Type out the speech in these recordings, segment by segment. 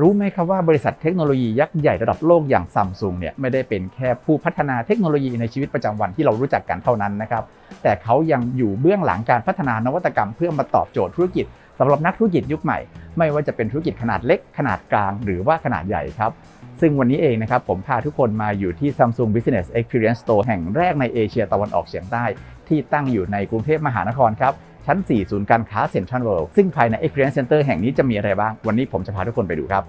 รู้ไหมครับว่าบริษัทเทคโนโลยียักษ์ใหญ่ระดับโลกอย่างซัมซุงเนี่ยไม่ได้เป็นแค่ผู้พัฒนาเทคโนโลยีในชีวิตประจำวันที่เรารู้จักกันเท่านั้นนะครับ แต่เขายังอยู่เบื้องหลังการพัฒนานวัตกรรมเพื่อมาตอบโจทย์ธุรกิจสำหรับนักธุรกิจยุคใหม่ ไม่ว่าจะเป็นธุรกิจขนาดเล็ก ขนาดกลาง หรือว่าขนาดใหญ่ครับ ซึ่งวันนี้เองนะครับผมพาทุกคนมาอยู่ที่ Samsung Business Experience Store แห่งแรกในเอเชียตะวันออกเฉียงใต้ ที่ตั้งอยู่ในกรุงเทพมหานครครับ ชั้น 4 ศูนย์การค้าเซ็นทรัลเวิลด์ซึ่งภายใน Experience Center แห่งนี้จะมีอะไรบ้าง วันนี้ผมจะพาทุกคนไปดูครับ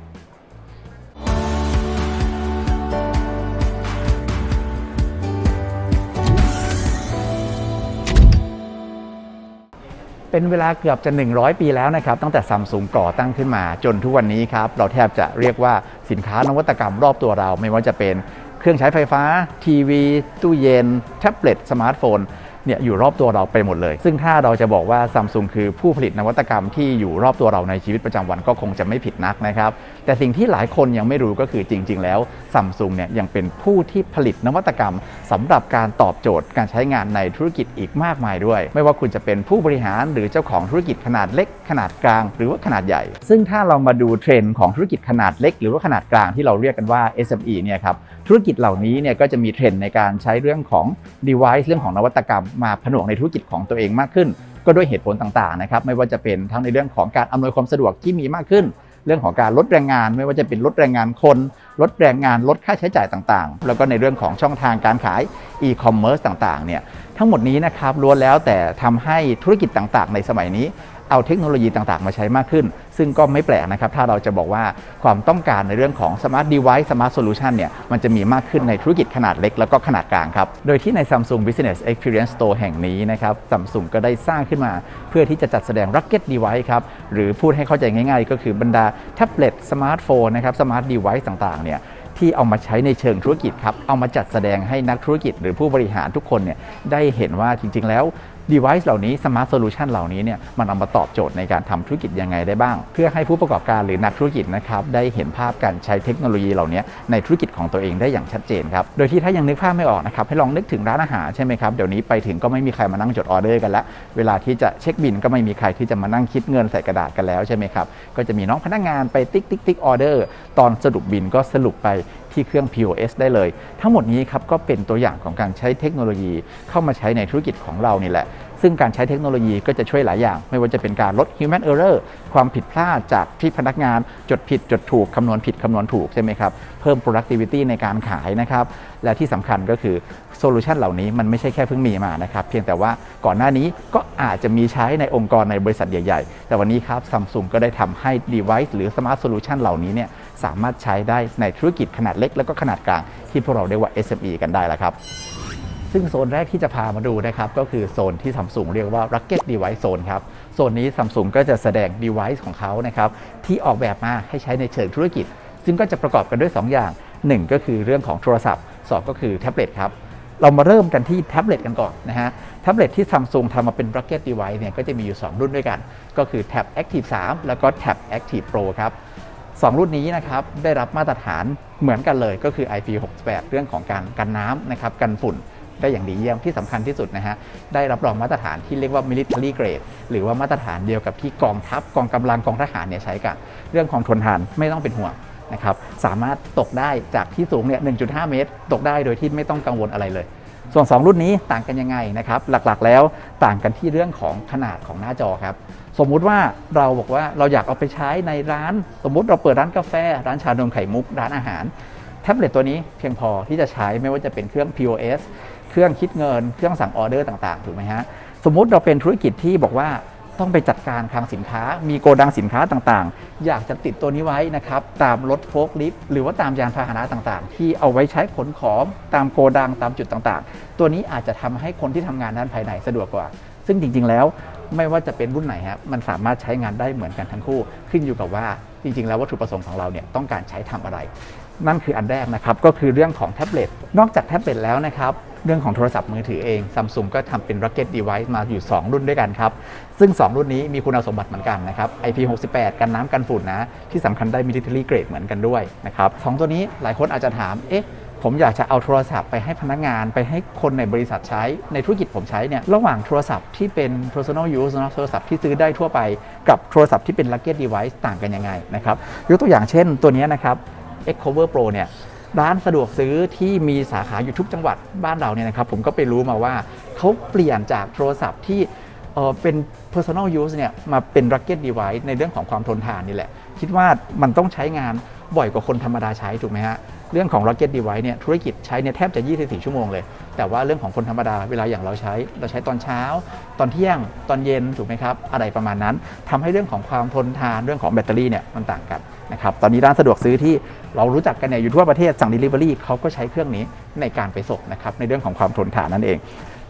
เป็นเวลาเกือบจะ 100 ปีแล้วนะครับ ตั้งแต่ซัมซุงก่อตั้งขึ้นมา จนทุกวันนี้ครับ เราแทบจะเรียกว่าสินค้านวัตกรรมรอบตัวเรา ไม่ว่าจะเป็นเครื่องใช้ไฟฟ้า ทีวี ตู้เย็น แท็บเล็ต สมาร์ทโฟน เนี่ยอยู่รอบตัวเราไปหมดเลย ซึ่งถ้าเราจะบอกว่าซัมซุงคือผู้ผลิตนวัตกรรมที่อยู่รอบตัวเราในชีวิตประจำวันก็คงจะไม่ผิดนักนะครับ แต่สิ่งที่หลายคนยังไม่รู้ก็คือจริง ๆ แล้วซัมซุงเนี่ยยังเป็นผู้ที่ผลิตนวัตกรรมสำหรับการตอบโจทย์การใช้งานในธุรกิจอีกมากมายด้วย ไม่ว่าคุณจะเป็นผู้บริหารหรือเจ้าของธุรกิจขนาดเล็ก ขนาดกลาง หรือว่าขนาดใหญ่ ซึ่งถ้าเรามาดูเทรนด์ของธุรกิจขนาดเล็ก หรือว่าขนาดกลางที่เราเรียกกันว่า SME เนี่ยครับธุรกิจเหล่านี้เนี่ยก็จะมีเทรนด์ในการใช้เรื่องของ device เรื่องของนวัตกรรมมาผนวกในธุรกิจของตัวเองมากขึ้น ก็ด้วยเหตุผลต่างๆนะครับไม่ว่าจะเป็นทั้งในเรื่องของการอำนวยความสะดวกที่มีมากขึ้น เรื่องของการลดแรงงาน ไม่ว่าจะเป็นลดแรงงานคน ลดแรงงานลดค่าใช้จ่ายต่างๆ แล้วก็ในเรื่องของช่องทางการขายอีคอมเมิร์ซต่างๆเนี่ยทั้งหมดนี้นะครับล้วนแล้วแต่ทำให้ธุรกิจต่างๆ ในสมัยนี้ เอาเทคโนโลยีต่างๆ มาใช้มากขึ้น ซึ่งก็ไม่แปลกนะครับ ถ้าเราจะบอกว่าความต้องการในเรื่องของ Smart Device Smart Solution เนี่ยมันจะมีมากขึ้นในธุรกิจขนาดเล็กแล้วก็ขนาดกลางครับ โดยที่ใน Samsung Business Experience Store แห่งนี้นะครับ Samsung ก็ได้สร้างขึ้นมา เพื่อที่จะจัดแสดง Rugged Device ครับ หรือพูดให้เข้าใจง่าย ๆ ก็คือบรรดาแท็บเล็ตสมาร์ทโฟนนะครับ Smart Device ต่างๆเนี่ยที่เอามาใช้ในเชิงธุรกิจครับ เอามาจัดแสดงให้นักธุรกิจหรือผู้บริหารทุกคนเนี่ยได้เห็นว่าจริงๆแล้ว device เหล่านี้ smart solution เหล่านี้เนี่ยมันเอามาตอบโจทย์ในการทำธุรกิจยังไงได้บ้าง เพื่อให้ผู้ประกอบการหรือนักธุรกิจนะครับได้เห็นภาพการใช้เทคโนโลยีเหล่านี้ในธุรกิจของตัวเองได้อย่างชัดเจนครับ โดยที่ถ้ายังนึกภาพไม่ออกนะครับให้ลองนึกถึงร้านอาหารใช่ไหมครับเดี๋ยวนี้ไปถึงก็ไม่มีใครมานั่งจดออเดอร์กันละเวลาที่จะเช็คบินก็ไม่มีใครที่จะมานั่งคิดเงินใส่กระดาษกันแล้วใช่ไหมครับก็จะมีน้องพนักงานไปติ๊กติ๊กติ๊กออเดอร์ตอนสรุปบินก็สรุปไป ที่เครื่อง POS ได้เลย ทั้งหมดนี้ครับก็เป็นตัวอย่างของการใช้เทคโนโลยีเข้ามาใช้ในธุรกิจของเรานี่แหละ ซึ่งการใช้เทคโนโลยีก็จะช่วยหลายอย่าง ไม่ว่าจะเป็นการลด human error ความผิดพลาดจากที่พนักงานจดผิดจดถูกคำนวณผิดคำนวณถูกใช่ไหมครับ เพิ่ม productivity ในการขายนะครับ และที่สำคัญก็คือโซลูชันเหล่านี้มันไม่ใช่แค่เพิ่งมีมานะครับ เพียงแต่ว่าก่อนหน้านี้ก็อาจจะมีใช้ในองค์กรในบริษัทใหญ่ๆ แต่วันนี้ครับซัมซุงก็ได้ทำให้ device หรือ smart solution เหล่านี้เนี่ยสามารถใช้ได้ในธุรกิจขนาดเล็ก แล้วก็ขนาดกลางที่พวกเราเรียกว่า SME กันได้แล้วครับ ซึ่งโซนแรกที่จะพามาดูนะครับก็คือโซนที่ซัมซุงเรียกว่า Rugged Device Zone ครับโซนนี้ซัมซุงก็จะแสดง device ของเขานะครับที่ออกแบบมาให้ใช้ในเชิงธุรกิจ ซึ่งก็จะประกอบกันด้วย 2 อย่าง 1 ก็คือเรื่องของโทรศัพท์ 2 ก็คือแท็บเล็ตครับเรามาเริ่มกันที่แท็บเล็ตกันก่อนนะฮะแท็บเล็ตที่ซัมซุงทำมาเป็น Rugged Device เนี่ยก็จะมีอยู่ 2 รุ่นด้วยกัน ก็คือ Tab Active 3 แล้วก็ Tab Active Pro ครับสองรุ่นนี้นะครับได้รับมาตรฐานเหมือนกันเลยก็คือ IP68 เรื่องของการกันน้ำนะครับกันฝุ่น ได้อย่างดีเยี่ยมที่สำคัญที่สุดนะฮะได้รับรองมาตรฐานที่เรียกว่า military grade หรือว่ามาตรฐานเดียวกับที่กองทัพกองกำลังกองทหารเนี่ยใช้กัน เรื่องของทนทานไม่ต้องเป็นห่วงนะครับสามารถตกได้จากที่สูงเนี่ย 1.5 เมตร ตกได้โดยที่ไม่ต้องกังวลอะไรเลย ส่วน 2 รุ่นนี้ต่างกันยังไงนะครับ หลักๆแล้วต่างกันที่เรื่องของขนาดของหน้าจอครับ สมมุติว่าเราบอกว่าเราอยากเอาไปใช้ในร้าน สมมุติเราเปิดร้านกาแฟ ร้านชานมไข่มุก ร้านอาหาร แท็บเล็ตตัวนี้เพียงพอที่จะใช้ไม่ว่าจะเป็นเครื่อง POS รื่องคิดเงิน เครื่องสั่งออเดอร์ต่างๆ ถูกไหมฮะ สมมุติเราเป็นธุรกิจที่บอกว่าต้องไปจัดการคลังสินค้า มีโกดังสินค้าต่างๆ อยากจะติดตัวนี้ไว้นะครับ ตามรถโฟล์คลิฟต์หรือว่าตามยานพาหนะต่างๆ ที่เอาไว้ใช้ขนของตามโกดังตามจุดต่างๆ ตัวนี้อาจจะทำให้คนที่ทำงานด้านภายในสะดวกกว่า ซึ่งจริงๆแล้วไม่ว่าจะเป็นรุ่นไหนครับมันสามารถใช้งานได้เหมือนกันทั้งคู่ ขึ้นอยู่กับว่าจริงๆ แล้ววัตถุประสงค์ของเราเนี่ยต้องการใช้ทำอะไร นั่นคืออันแรกนะครับก็คือเรื่องของแท็บเล็ตนอกจากแท็บเล็ตแล้วนะครับ เรื่องของโทรศัพท์มือถือเองซัมซุงก็ทำเป็น Rugged Device มาอยู่ 2 รุ่นด้วยกันครับ ซึ่ง 2 รุ่นนี้มีคุณสมบัติเหมือนกันนะครับ IP68 กันน้ำกันฝุ่นนะ ที่สำคัญได้ military grade เหมือนกันด้วยนะครับสองตัวนี้หลายคนอาจจะถามเอ๊ะผมอยากจะเอาโทรศัพท์ไปให้พนักงานไปให้คนในบริษัทใช้ ในธุรกิจผมใช้เนี่ยระหว่างโทรศัพท์ที่เป็น personal use นะโทรศัพท์ที่ซื้อได้ทั่วไปกับโทรศัพท์ที่เป็น rugged device ต่างกันยังไงนะครับยกตัวอย่างเช่นตัวนี้นะครับ Xcover Pro เนี่ย ร้านสะดวกซื้อที่มีสาขาอยู่ทุกจังหวัดบ้านเราเนี่ยนะครับผมก็ไปรู้มาว่าเขาเปลี่ยนจากโทรศัพท์ที่เออเป็น personal use เนี่ยมาเป็น rugged device ในเรื่องของความทนทานนี่แหละ คิดว่ามันต้องใช้งานบ่อยกว่าคนธรรมดาใช้ถูกไหมฮะ เรื่องของ Rocket Device เนี่ยธุรกิจใช้เนี่ยแทบจะ 24 ชั่วโมงเลย แต่ว่าเรื่องของคนธรรมดาเวลาอย่างเราใช้ เราใช้ตอนเช้า ตอนเที่ยงตอนเย็นถูกไหมครับ อะไรประมาณนั้นทำให้เรื่องของความทนทานเรื่องของแบตเตอรี่เนี่ยมันต่างกันนะครับตอนนี้ร้านสะดวกซื้อที่เรารู้จักกันเนี่ยอยู่ทั่วประเทศสั่ง Delivery เขาก็ใช้เครื่องนี้ในการไปส่งนะครับในเรื่องของความทนทานนั่นเอง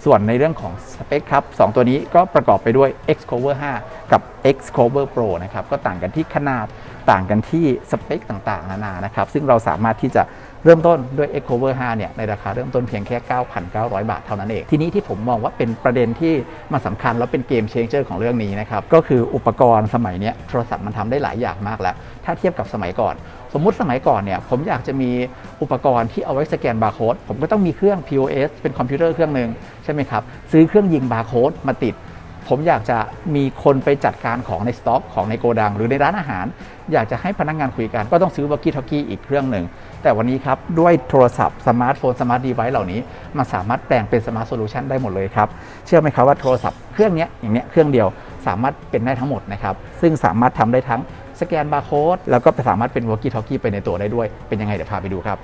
ส่วนในเรื่องของสเปคครับสองตัวนี้ก็ประกอบไปด้วย Xcover 5 กับ Xcover Pro นะครับ ก็ต่างกันที่ขนาดต่างกันที่สเปคต่างๆ นานานะครับ ซึ่งเราสามารถที่จะ เริ่มต้นด้วย Xcover 5เนี่ยในราคาเริ่มต้นเพียงแค่ 9,900 บาทเท่านั้นเอง ทีนี้ที่ผมมองว่าเป็นประเด็นที่มันสำคัญแล้วเป็นเกมเชนเจอร์ของเรื่องนี้นะครับ ก็คืออุปกรณ์สมัยนี้โทรศัพท์มันทำได้หลายอย่างมากแล้ว ถ้าเทียบกับสมัยก่อน สมมุติสมัยก่อนเนี่ยผมอยากจะมีอุปกรณ์ที่เอาไว้สแกนบาร์โค้ดผมก็ต้องมีเครื่อง POS เป็นคอมพิวเตอร์เครื่องหนึ่งใช่ไหมครับซื้อเครื่องยิงบาร์โค้ดมาติดผมอยากจะมีคนไปจัดการของในสต็อกของในโกดัง หรือในร้านอาหาร อยากจะให้พนักงานคุยกันก็ต้องซื้อว a กกี้ท a กกี้อีกเครื่องหนึ่ง แต่วันนี้ครับด้วยโทรศัพท์สมาร์ทโฟนสมาร์ทดีไวซ์เหล่านี้ มันสามารถแปลงเป็นสมาร์ทโซลูชันได้หมดเลยครับ เชื่อไหมครับว่าโทรศัพท์เครื่องนี้อย่างเนี้ยเครื่องเดียวสามารถเป็นได้ทั้งหมดนะครับ ซึ่งสามารถทำได้ทั้งสแกนบาร์โค้ดแล้วก็สามารถเป็นว a กกี้ท a กกี้ไปในตัวได้ด้วย เป็นยังไงเดี๋ยวพาไปดูครับ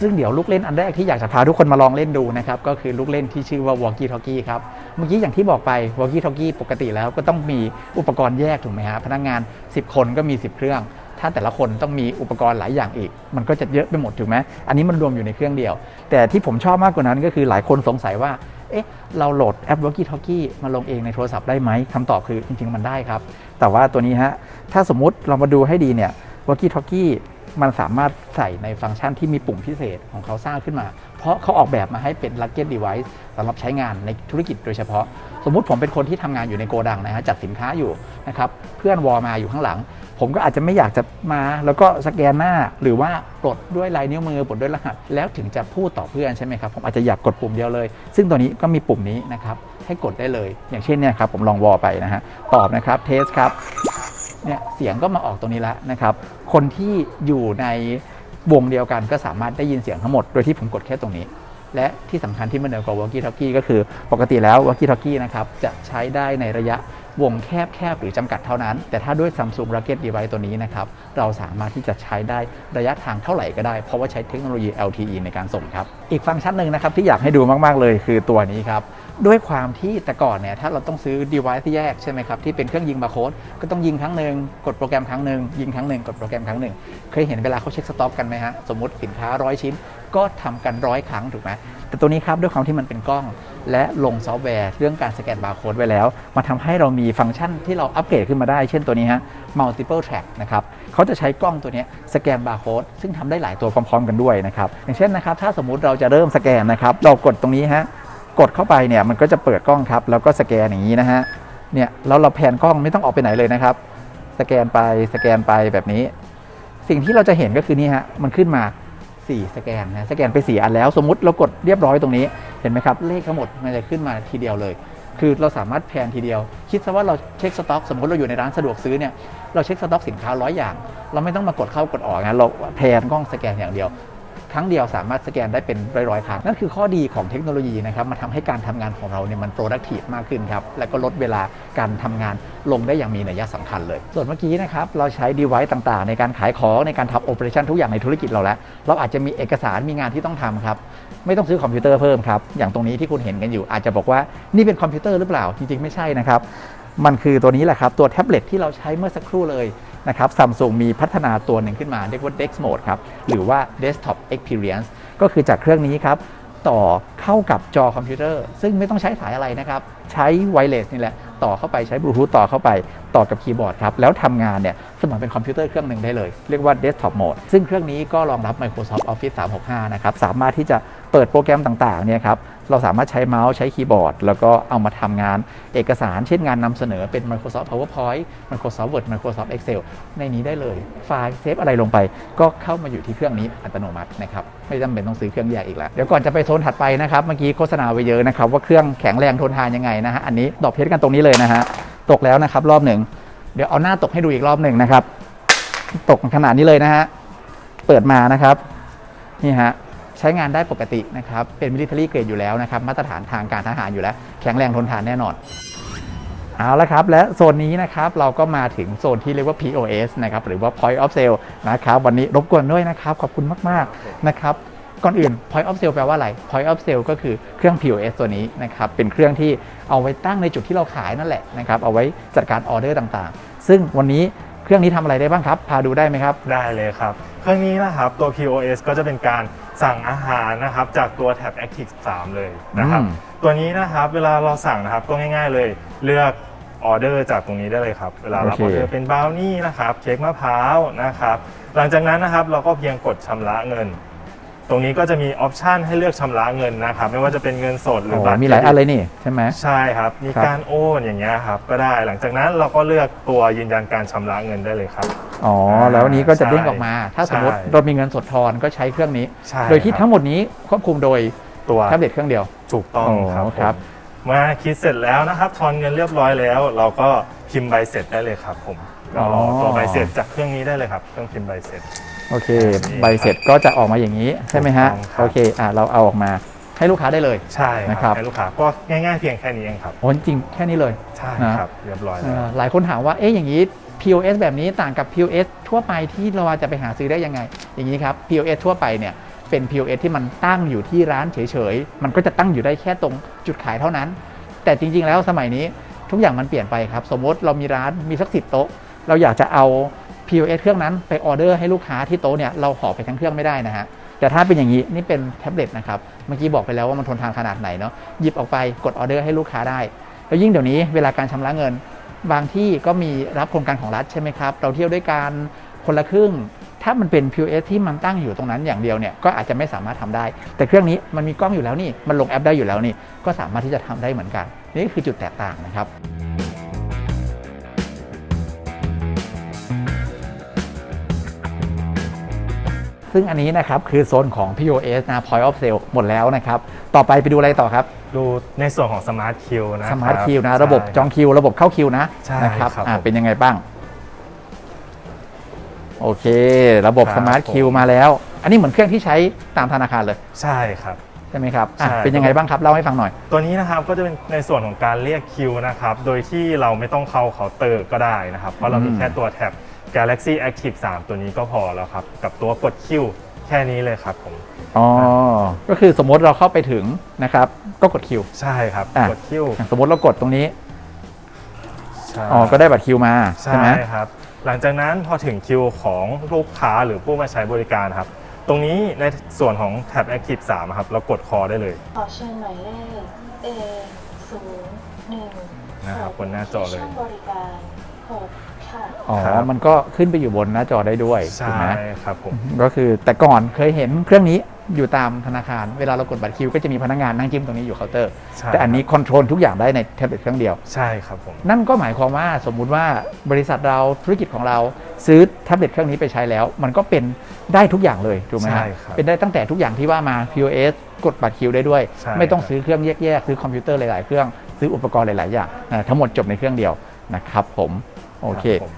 ซึ่งเดี๋ยวลูกเล่นอันแรกที่อยากจะพาทุกคนมาลองเล่นดูนะครับ ก็คือลูกเล่นที่ชื่อว่า Walkie Talkie ครับ เมื่อกี้อย่างที่บอกไป Walkie Talkie ปกติแล้วก็ต้องมีอุปกรณ์แยกถูกไหมฮะพนักงาน 10 คนก็มี 10 เครื่อง ถ้าแต่ละคนต้องมีอุปกรณ์หลายอย่างอีก มันก็จะเยอะไปหมดถูกไหมอันนี้มันรวมอยู่ในเครื่องเดียว แต่ที่ผมชอบมากกว่านั้นก็คือหลายคนสงสัยว่าเอ๊ะเราโหลดแอป Walkie Talkie มาลงเองในโทรศัพท์ได้ไหมคำตอบคือจริง ๆ มันได้ครับ แต่ว่าตัวนี้ฮะถ้าสมมุติเรามาดูให้ดีเนี่ย Walkie Talkie มันสามารถใส่ในฟังก์ชันที่มีปุ่มพิเศษของเขาสร้างขึ้นมา เพราะเขาออกแบบมาให้เป็น rugged device สำหรับใช้งานในธุรกิจโดยเฉพาะ สมมุติผมเป็นคนที่ทำงานอยู่ในโกดังนะฮะจัดสินค้าอยู่นะครับเพื่อนวอลมาอยู่ข้างหลัง ผมก็อาจจะไม่อยากจะมา แล้วก็สแกนหน้าหรือว่าปลดด้วยลายนิ้วมือปลดด้วยรหัส แล้วถึงจะพูดต่อเพื่อนใช่ไหมครับผมอาจจะอยากกดปุ่มเดียวเลย ซึ่งตัวนี้ก็มีปุ่มนี้นะครับให้กดได้เลย อย่างเช่นเนี่ยครับผมลองวอไปนะฮะตอบนะครับเทสครับเนี่ยเสียงก็มาออกตรงนี้แล้วนะครับ คนที่อยู่ในวงเดียวกันก็สามารถได้ยินเสียงทั้งหมด โดยที่ผมกดแค่ตรงนี้ และที่สำคัญที่มันเหนือกว่า Walkie Talkie ก็คือ ปกติแล้ว Walkie Talkie นะครับจะใช้ได้ในระยะวงแคบๆหรือจำกัดเท่านั้น แต่ถ้าด้วย Samsung Rugged Device ตัวนี้นะครับ เราสามารถที่จะใช้ได้ระยะทางเท่าไหร่ก็ได้ เพราะว่าใช้เทคโนโลยี LTE ในการส่งครับ อีกฟังก์ชันหนึ่งนะครับที่อยากให้ดูมาก ๆ เลยคือตัวนี้ครับด้วยความที่แต่ก่อนเนี่ยถ้าเราต้องซื้อ device ที่แยกใช่ไหมครับที่เป็นเครื่องยิงบาร์โค้ดก็ต้องยิงครั้งหนึ่งกดโปรแกรมครั้งหนึ่งยิงครั้งหนึ่งกดโปรแกรมครั้งหนึ่งเคยเห็นเวลาเขาเช็คสต็อกกันไหมฮะสมมติสินค้าร้อยชิ้น ก็ทำกันร้อยครั้งถูกไหมแต่ตัวนี้ครับด้วยความที่มันเป็นกล้อง และลงซอฟต์แวร์เรื่องการสแกนบาร์โค้ดไว้แล้ว มาทำให้เรามีฟังก์ชันที่เราอัปเกรดขึ้นมาได้ เช่นตัวนี้ฮะ multiple track นะครับเขาจะใช้กล้องตัวนี้สแกนบาร์โค้ดซึ่งทำได้หลายตัวพร้อมๆกันด้วยนะครับอย่างเช่นนะครับถ้าสมมุติเราจะเริ่มสแกนนะครับเรากดตรงนี้ฮะกดเข้าไปเนี่ยมันก็จะเปิดกล้องครับแล้วก็สแกนอย่างนี้นะฮะเนี่ยแล้วเราแผนกล้องไม่ต้องออกไปไหนเลยนะครับ สแกนไปสแกนไปแบบนี้ สิ่งที่เราจะเห็นก็คือนี่ฮะมันขึ้นมา 4 สแกนนะสแกนไป 4 อันแล้ว สมมติเรากดเรียบร้อยตรงนี้เห็นไหมครับ เลขทั้งหมดมันจะขึ้นมาทีเดียวเลย คือเราสามารถแพนทีเดียว คิดซะว่าเราเช็คสต็อก สมมติเราอยู่ในร้านสะดวกซื้อเนี่ยเราเช็คสต็อกสินค้าร้อยอย่าง เราไม่ต้องมากดเข้ากดออกนะเราแพนกล้องสแกนอย่างเดียว ครั้งเดียวสามารถสแกนได้เป็นร้อยๆครั้งนั่นคือข้อดีของเทคโนโลยีนะครับมาทำให้การทำงานของเราเนี่ยมัน productive มากขึ้นครับ และก็ลดเวลาการทำงานลงได้อย่างมีนัยสำคัญเลย ส่วนเมื่อกี้นะครับเราใช้ device ต่างๆ ในการขายของในการทำ operation ทุกอย่างในธุรกิจเราแล้ว เราอาจจะมีเอกสารมีงานที่ต้องทำครับไม่ต้องซื้อคอมพิวเตอร์เพิ่มครับอย่างตรงนี้ที่คุณเห็นกันอยู่อาจจะบอกว่านี่เป็นคอมพิวเตอร์หรือเปล่าจริงๆ ไม่ใช่นะครับมันคือตัวนี้แหละครับตัวแท็บเล็ตที่เราใช้เมื่อสักครู่เลย นะครับซัมซุงมีพัฒนาตัวหนึ่งขึ้นมาเรียกว่า Dex Mode ครับ หรือว่า Desktop Experience ก็คือจากเครื่องนี้ครับ ต่อเข้ากับจอคอมพิวเตอร์ ซึ่งไม่ต้องใช้สายอะไรนะครับ ใช้ไวเลสนี่แหละต่อเข้าไปใช้บลูทูธต่อเข้าไปต่อกับคีย์บอร์ดครับ แล้วทำงานเนี่ยเสมือนเป็นคอมพิวเตอร์เครื่องหนึ่งได้เลย เรียกว่า Desktop Mode ซึ่งเครื่องนี้ก็รองรับ Microsoft Office 365 นะครับ สามารถที่จะเปิดโปรแกรมต่างๆเนี่ยครับเราสามารถใช้เมาส์ใช้คีย์บอร์ด แล้วก็เอามาทำงานเอกสาร เช่นงานนำเสนอเป็น Microsoft PowerPoint Microsoft Word Microsoft Excel ในนี้ได้เลย ไฟล์เซฟอะไรลงไป ก็เข้ามาอยู่ที่เครื่องนี้อัตโนมัตินะครับไม่จำเป็นต้องซื้อเครื่องแยกอีกแล้วเดี๋ยวก่อนจะไปโซนถัดไปนะครับเมื่อกี้โฆษณาไปเยอะนะครับว่าเครื่องแข็งแรงทนทานยังไงนะฮะอันนี้ดอกเพชรกันตรงนี้เลยนะฮะตกแล้วนะครับรอบหนึ่งเดี๋ยวเอาหน้าตกให้ดูอีกรอบหนึ่งนะครับ ตกขนาดนี้เลยนะฮะเปิดมานะครับนี่ฮะใช้งานได้ปกตินะครับเป็น military grade อยู่แล้วนะครับมาตรฐานทางการทหารอยู่แล้ว แข็งแรงทนทานแน่นอนเอาละครับ และโซนนี้นะครับเราก็มาถึงโซนที่เรียกว่า POS นะครับหรือว่า Point of Sale นะครับวันนี้รบกวนด้วยนะครับ ขอบคุณมาก ๆ นะครับ ก่อนอื่น Point of Sale แปลว่าอะไร Point of Sale ก็คือเครื่อง POS ตัวนี้นะครับ เป็นเครื่องที่เอาไว้ตั้งในจุดที่เราขายนั่นแหละนะครับ เอาไว้จัดการออเดอร์ต่างๆ ซึ่งวันนี้เครื่องนี้ทำอะไรได้บ้างครับ พาดูได้ไหมครับ ได้เลยครับ เครื่องนี้นะครับ ตัว POS ก็จะเป็นการสั่งอาหารนะครับ จากตัวแท็บ Active 3 เลยนะครับอืมตัวนี้นะครับ เวลาเราสั่งนะครับ ก็ง่าย ๆ เลย เลือกออเดอร์จากตรงนี้ได้เลยครับ เวลารับโออเคอเดอร์เป็นบราวนี่นะครับ เค้กมะพร้าวนะครับ หลังจากนั้นนะครับ เราก็เพียงกดชำระเงิน ตรงนี้ก็จะมีออปชันให้เลือกชำระเงินนะครับ ไม่ว่าจะเป็นเงินสดหรือโอ้บัตรมีหลายอันเลยนี่ใช่ไหมใช่ครับ มีครับการโอนอย่างเงี้ยครับก็ได้หลังจากนั้นเราก็เลือกตัวยืนยันการชำระเงินได้เลยครับอ๋อแล้วอันนี้ก็จะเด้งออกมา ถ้าสมมติใช่เรามีเงินสดทอนก็ใช้เครื่องนี้ใช่โดยที่ครับทั้งหมดนี้ควบคุมโดยตัวแท็บเล็ตเครื่องเดียวถูกต้องอ๋อครับครับผมเมื่อคิดเสร็จแล้วนะครับทอนเงินเรียบร้อยแล้ว เราก็พิมพ์ใบเสร็จได้เลยครับผมก็รอตัวใบเสร็จจากเครื่องนี้ได้เลยครับ เครื่องพิมพ์ใบเสร็จ โอเคแบบนี้ใบเสร็จก็จะออกมาอย่างนี้ใช่ไหมฮะ ถูกต้องครับ โอเคอะเราเอาออกมาให้ลูกค้าได้เลย ใช่นะคครัรับบ ให้ลูกค้าก็ง่ายๆเพียงแค่นี้เองครับ โอ้จริงๆแค่นี้เลย ใช่นะครับ เรียบร้อยเอ่แล้วอหลายคนถามว่า เอ๊ะ อย่างนี้ POS แบบนี้ต่างกับ POS ทั่วไปที่เราจะไปหาซื้อได้ยังไง อย่างนี้ครับ POS ทั่วไปเนี่ย เป็น POS ที่มันตั้งอยู่ที่ร้านเฉยๆ มันก็จะตั้งอยู่ได้แค่ตรงจุดขายเท่านั้น แต่จริงๆ แล้วสมัยนี้ทุกอย่างมันเปลี่ยนไปครับ สมมติเรามีร้านมีสักสิบโต๊ะ เราอยากจะเอา POS เครื่องนั้นไปออเดอร์ให้ลูกค้าที่โต๊ะเนี่ยเราห่อไปทั้งเครื่องไม่ได้นะฮะแต่ถ้าเป็นอย่างนี้นี่เป็นแท็บเล็ตนะครับเมื่อกี้บอกไปแล้วว่ามันทนทานขนาดไหนเนาะหยิบออกไปกดออเดอร์ให้ลูกค้าได้ แล้วยิ่งเดี๋ยวนี้เวลาการชำระเงิน บางที่ก็มีรับโครงการของรัฐใช่ไหมครับเราเที่ยวด้วยกันคนละครึ่ง ถ้ามันเป็น POS ที่มันตั้งอยู่ตรงนั้นอย่างเดียวเนี่ยก็อาจจะไม่สามารถทำได้ แต่เครื่องนี้มันมีกล้องอยู่แล้วนี่มันลงแอปได้อยู่แล้วนี่ก็สามารถที่จะทำได้เหมือนกัน นี่คือจุดแตกต่างนะครับ ซึ่งอันนี้นะครับคือโซนของ POS นะ Point of Sale หมดแล้วนะครับ ต่อไปไปดูอะไรต่อครับ ดูในส่วนของ Smart Q นะสมาร์ทคิวนะ ใช่ ระบบจองคิว ระบบเข้าคิวนะใช่นะครับครับอ่าผมเป็นยังไงบ้าง โอเค ระบบครับสมาร์ทคิวผมมาแล้ว อันนี้เหมือนเครื่องที่ใช้ตามธนาคารเลย ใช่ครับ ใช่ไหมครับอะใช่ เป็นยังไงบ้างครับ เล่าให้ฟังหน่อย ตัวนี้นะครับก็จะเป็นในส่วนของการเรียกคิวนะครับ โดยที่เราไม่ต้องเข้าเคาน์เตอร์ก็ได้นะครับ เพราะเรามีอืม แค่ตัวแท็บ Galaxy Active 3 ตัวนี้ก็พอแล้วครับ กับตัวกดคิวแค่นี้เลยครับผม อ๋อ ก็คือสมมติเราเข้าไปถึงนะครับ ก็กดคิว ใช่ครับ อะ กดคิวอย่างสมมติเรากดตรงนี้ ใช่อ๋อ ก็ได้บัตรคิวมาใช่ใช่ไหมครับ หลังจากนั้นพอถึงคิวของลูกค้าหรือผู้มาใช้บริการครับ ตรงนี้ในส่วนของแท็บ Active 3ครับ เรากดคอได้เลย ขอเชิญหมายเลข A 0 1นะครับบนหน้าจอเลย ช่องบริการ6ค่ะ อ๋อ ครับ มันก็ขึ้นไปอยู่บนหน้าจอได้ด้วยถูใช่กไหมครับผม ก็คือแต่ก่อนเคยเห็นเครื่องนี้อยู่ตามธนาคาร เวลาเรากดบัตรคิวก็จะมีพนักงานนั่งจิ้มตรงนี้อยู่เคาน์เตอร์ ใช่ แต่อันนี้คอนโทรลทุกอย่างได้ในแท็บเล็ตเครื่องเดียว ใช่ครับผม นั่นก็หมายความว่าสมมุติว่าบริษัทเราธุรกิจของเราซื้อแท็บเล็ตเครื่องนี้ไปใช้แล้ว มันก็เป็นได้ทุกอย่างเลยถูกไหมฮะใช่ครับเป็นได้ตั้งแต่ทุกอย่างที่ว่ามา POS กดบัตรคิวได้ด้วย ใช่ไม่ต้องครับ ซื้อเครื่องแยกๆซื้อคอมพิวเตอร์หลายๆเครื่องซื้ออุปกรณ์หลายๆอย่างนะทั้งหมดจบในเครื่องเดียวนะครับผม โอเครับผม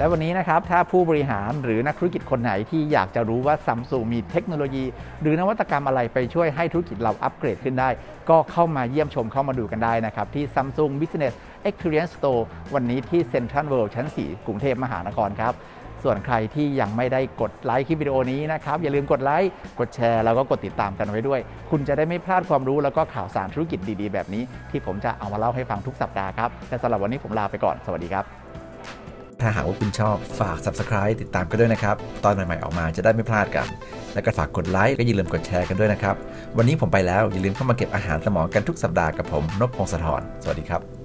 และวันนี้นะครับ ถ้าผู้บริหารหรือนักธุรกิจคนไหนที่อยากจะรู้ว่าซัมซุงมีเทคโนโลยี หรือนวัตกรรมอะไรไปช่วยให้ธุรกิจเราอัปเกรดขึ้นได้ ก็เข้ามาเยี่ยมชมเข้ามาดูกันได้นะครับ ที่ Samsung Business Experience Store วันนี้ที่ Central World ชั้น 4 กรุงเทพมหานครครับ ส่วนใครที่ยังไม่ได้กดไลค์คลิปวิดีโอนี้นะครับ อย่าลืมกดไลค์ กดแชร์ แล้วก็กดติดตามกันไว้ด้วย คุณจะได้ไม่พลาดความรู้แล้วก็ข่าวสารธุรกิจดีๆ แบบนี้ ที่ผมจะเอามาเล่าให้ฟังทุกสัปดาห์ครับและสำหรับวันนี้ผมลาไปก่อน สวัสดีครับ ถ้าหากว่าคุณชอบฝาก subscribe ติดตามกันด้วยนะครับ ตอนใหม่ๆออกมาจะได้ไม่พลาดกัน แล้วก็ฝากกดไลค์และอย่าลืมกดแชร์กันด้วยนะครับ วันนี้ผมไปแล้วอย่าลืมเข้ามาเก็บอาหารสมองกันทุกสัปดาห์กับผมนพพงศธรสวัสดีครับ